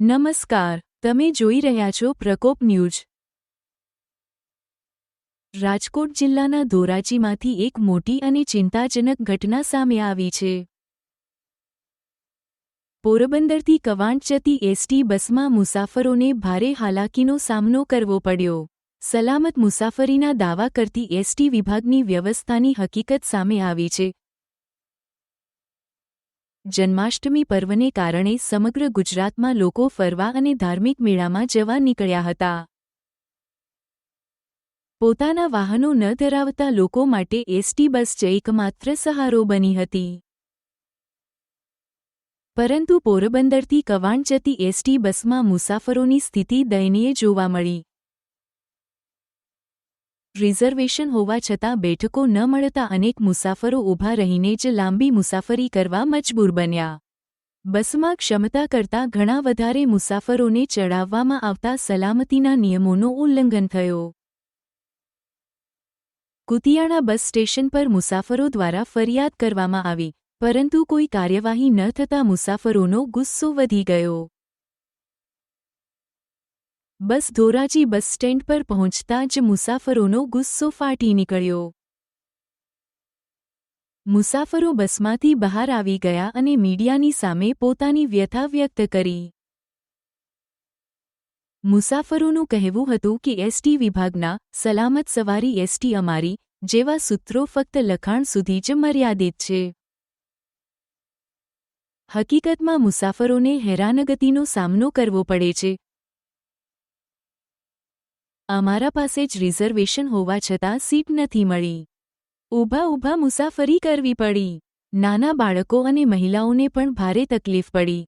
નમસ્કાર, તમે જોઈ રહ્યા છો પ્રકોપ ન્યૂઝ. રાજકોટ જિલ્લાના ધોરાજીમાંથી એક મોટી અને ચિંતાજનક ઘટના સામે આવી છે. પોરબંદરથી કવાંટ જતી એસટી બસમાં મુસાફરોને ભારે હાલાકીનો સામનો કરવો પડ્યો. સલામત મુસાફરીના દાવા કરતી એસટી વિભાગની વ્યવસ્થાની હકીકત સામે આવી છે. જન્માષ્ટમી પર્વને કારણે સમગ્ર ગુજરાતમાં લોકો ફરવા અને ધાર્મિક મેળામાં જવા નીકળ્યા હતા. પોતાના વાહનો ન ધરાવતા લોકો માટે એસટી બસ જ એકમાત્ર સહારો બની હતી. પરંતુ પોરબંદરથી કવાણ જતી એસટી બસમાં મુસાફરોની સ્થિતિ દયનીય જોવા મળી. રિઝર્વેશન હોવા છતાં બેઠકો ન મળતા અનેક મુસાફરો ઊભા રહીને જ લાંબી મુસાફરી કરવા મજબૂર બન્યા. બસમાં ક્ષમતા કરતાં ઘણા વધારે મુસાફરોને ચડાવવામાં આવતા સલામતીના નિયમોનો ઉલ્લંઘન થયો. કુતિયાણા બસ સ્ટેશન પર મુસાફરો દ્વારા ફરિયાદ કરવામાં આવી, પરંતુ કોઈ કાર્યવાહી ન થતાં મુસાફરોનો ગુસ્સો વધી ગયો. બસ ધોરાજી બસ સ્ટેન્ડ પર પહોંચતા જ મુસાફરોનો ગુસ્સો ફાટી નીકળ્યો. મુસાફરો બસમાંથી બહાર આવી ગયા અને મીડિયાની સામે પોતાની વ્યથા વ્યક્ત કરી. મુસાફરોનું કહેવું હતું કે એસટી વિભાગના સલામત સવારી એસટી અમારી જેવા સૂત્રો ફક્ત લખાણ સુધી જ મર્યાદિત છે. હકીકતમાં મુસાફરોને હેરાનગતિનો સામનો કરવો પડે છે. અમારા પાસે જ રિઝર્વેશન હોવા છતાં સીટ નથી મળી. ઊભા ઊભા મુસાફરી કરવી પડી. નાના બાળકો અને મહિલાઓને પણ ભારે તકલીફ પડી.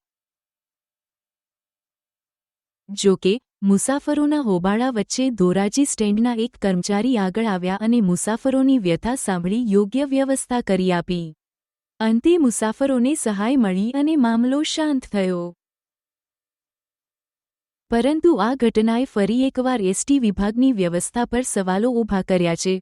જોકે મુસાફરોના હોબાળા વચ્ચે ધોરાજી સ્ટેન્ડના એક કર્મચારી આગળ આવ્યા અને મુસાફરોની વ્યથા સાંભળી યોગ્ય વ્યવસ્થા કરી આપી. અંતે મુસાફરોને સહાય મળી અને મામલો શાંત થયો. પરંતુ આ ઘટનાએ ફરી એકવાર એસટી વિભાગની વ્યવસ્થા પર સવાલો ઊભા કર્યા છે.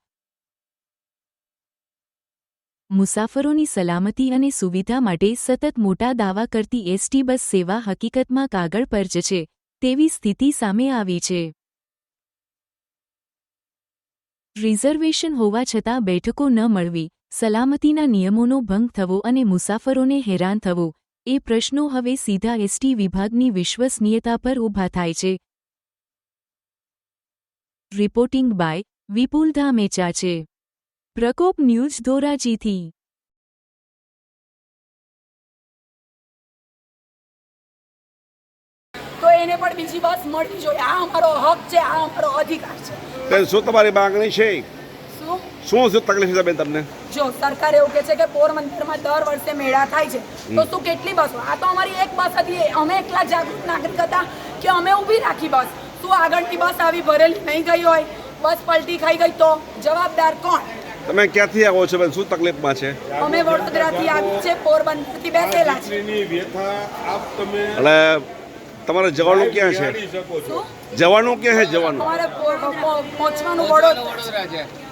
મુસાફરોની સલામતી અને સુવિધા માટે સતત મોટા દાવા કરતી એસટી બસ સેવા હકીકતમાં કાગળ પર જ છે, તેવી સ્થિતિ સામે આવી છે. રિઝર્વેશન હોવા છતાં બેઠકો ન મળવી, સલામતીના નિયમોનો ભંગ થવો અને મુસાફરોને હેરાન થવું એ પ્રશ્નો હવે સીધા એસટી વિભાગની વિશ્વસનીયતા પર ઊભા થાય છે. રિપોર્ટિંગ બાય વિપુલ ધામેચા છે. પ્રકોપ ન્યૂઝ ધોરાજીથી. તો એને પણ બીજી બસ મળવી જોઈએ. આ અમારો હક છે આ અમારો અધિકાર છે. શું તમારી માંગણી છે? શું શું તકલીફ છે બેન તમને? જો સરકાર એવું કહે છે કે પોરબંદરમાં દર વર્ષે મેળા થાય છે. તો શું કેટલી બસો? આ તો અમારી એક બસ હતી. અમે એકલા જાગૃત નાગરિક હતા કે અમે ઊભી રાખી બસ. શું આગળની બસ આવી ભરેલી નહીં ગઈ હોય? બસ પલટી ખાઈ ગઈ તો જવાબદાર કોણ? તમે ક્યાંથી આવો છો બેન? શું તકલીફમાં છે? અમે વડોદરાથી આવી છે પોરબંદરથી બેસેલા છે. એટલે તમારે જવાનું ક્યાં છે? જવાનું ક્યાં છે જવાનું?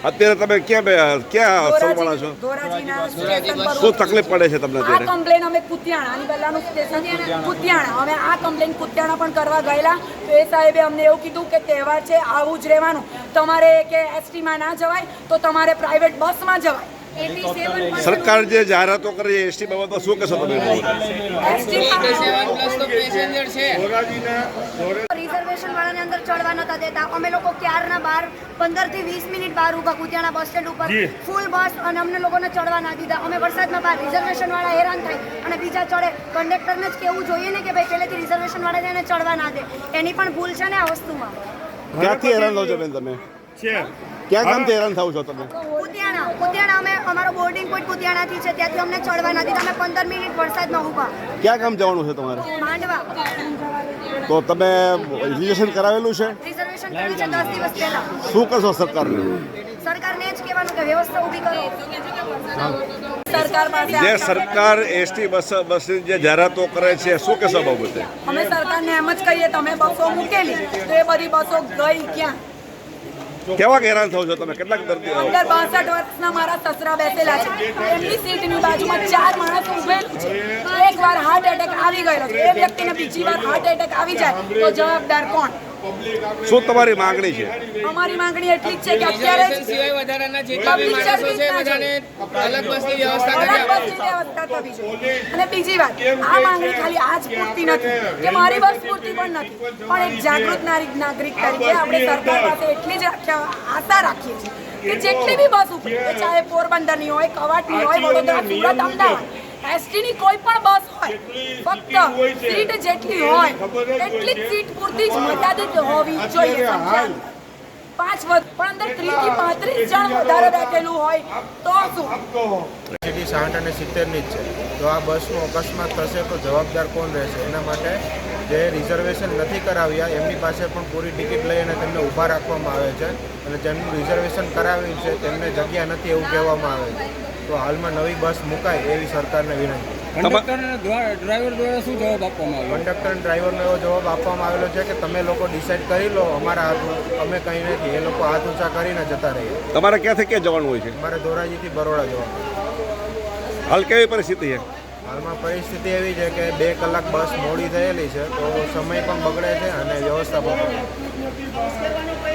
અત્યારે તમે ક્યાં બે- ક્યાં સલવાના છો? શું તકલીફ પડે છે તમને અત્યારે? કમ્પ્લેન અમે કુતિયાણા આની પહેલાનું સ્ટેશન કુતિયાણા. અમે આ કમ્પ્લેન કુતિયાણા પણ કરવા ગયેલા. તો એ સાહેબે અમને એવું કીધું કે તહેવાર છે આવું જ રહેવાનું. તમારે કે એસટીમાં ના જવાય તો તમારે પ્રાઇવેટ બસમાં જવાય. સરકાર જે જાહેરાતો કરી છે એસટી બાબતમાં શું કહેશો તમે? રિઝર્વેશન વાળાને અંદર ચડવા નતા દેતા. અમે લોકો ક્યારના બાર? પંદરથી વીસ મિનિટ બહાર ઊભા કુતિયાણા બસ સ્ટેન્ડ ઉપર. ફૂલ બસ અને અમને લોકોને ચડવા ના દીધા. અમે વરસાદમાં બહાર રિઝર્વેશન વાળા હેરાન થાય. અને બીજા ચડે. કંડક્ટરને જ કેવું જોઈએ ને કે ભાઈ પહેલેથી રિઝર્વેશન વાળા એને ચડવા ના દે. એની પણ ભૂલ છે ને આ વસ્તુમાં. ક્યાંથી હેરાન લો છો બેન તમે? ક્યાં ગામથી હેરાન થાવ છો તમે? કુતિયાણા. કુતિયાણા અમે અમારો બોર્ડિંગ પોઈન્ટ કુતિયાણાથી છે. ત્યાંથી અમને ચડવા નથી. તમે અમે પંદર મિનિટ વરસાદમાં ઊભા ક્યાં ગામ જવાનું છે તમારે? માંડવા. તો તમે રિઝર્વેશન કરાવેલું છે? રિઝર્વેશન કર્યું છે દસ દિવસ પહેલા. શું કરશો સરકારને? સરકારને જ કહેવાનું કે વ્યવસ્થા ઊભી કરો. સરકાર જે સરકાર એસટી બસ બસની જે જાહેરાતો કરે છે શું કહેશો બાબતે? અમે સરકારને એમ જ કહીએ તમે બસો મૂકેલી તો એ બધી બસો ગઈ ક્યાં? કેવા હેરાન થાવ છો તમે? કેટલાક દર્દીઓ અંદર બાસઠ વર્ષના મારા સસરા બેસેલા છે. એમની સીટની બાજુમાં ચાર માણસ ઉભેલું છે. એક વાર હાર્ટ એટેક આવી ગયેલો છે. એ વ્યક્તિને બીજી વાર હાર્ટ એટેક આવી જાય તો જવાબદાર કોણ? શું તમારી માંગણી છે? અમારી માંગણી એટલી છે કે અત્યારે સિવાય વધારાના જેટલા બી માણસો છે બધાને અલગ બસની વ્યવસ્થા કરી વ્યવસ્થા થવી જોઈએ. અને બીજી વાત આ માંગણી ખાલી આજ પૂરતી નથી કે મારી બસ પૂરતી પણ નથી. પણ એક જાગૃત નાગરિક નાગરિક તરીકે આપણે સરકાર પાસે એટલી જ આખ્યા- આશા રાખીએ છીએ કે જેટલી બી બસ ઉપડે ચાહે પોરબંદરની હોય કવાટની હોય વડોદરા સુરત અમદાવાદ એસટીની કોઈ પણ બસ હોય ફક્ત સીટ જેટલી હોય એટલી જ સીટ પૂરતી જ મર્યાદિત હોવી જોઈએ પાંચ વર્ષ પણ અંદર ત્રીસથી પાંત્રીસ જણ વધારે બેઠેલું હોય તો શું? સીટી સાઠ અને સિત્તેરની જ છે. તો આ બસનો અકસ્માત થશે તો જવાબદાર કોણ રહેશે? એના માટે જે રિઝર્વેશન નથી કરાવ્યા એમની પાસે પણ પૂરી ટિકિટ લઈ અને તેમને ઊભા રાખવામાં આવે છે. અને જેમનું રિઝર્વેશન કરાવ્યું છે તેમને જગ્યા નથી એવું કહેવામાં આવે છે. તો હાલમાં નવી બસ મુકાય એવી સરકારને વિનંતી. કંડક્ટર ડ્રાઈવર દ્વારા શું જવાબ આપવામાં આવ્યો? કંડક્ટર ડ્રાઈવરનો એવો જવાબ આપવામાં આવેલો છે કે તમે લોકો ડિસાઈડ કરી લો અમારા હાથ અમે કંઈ નથી એ લોકો હાથ ઊંચા કરીને જતા રહીએ. તમારે ક્યાંથી ક્યાં જવાનું હોય છે? મારે ધોરાજીથી બરોડા જવાનું. હાલ કેવી પરિસ્થિતિ છે? હાલમાં પરિસ્થિતિ એવી છે કે બે કલાક બસ મોડી થયેલી છે તો સમય પણ બગડે છે અને વ્યવસ્થા પણ બગડે છે.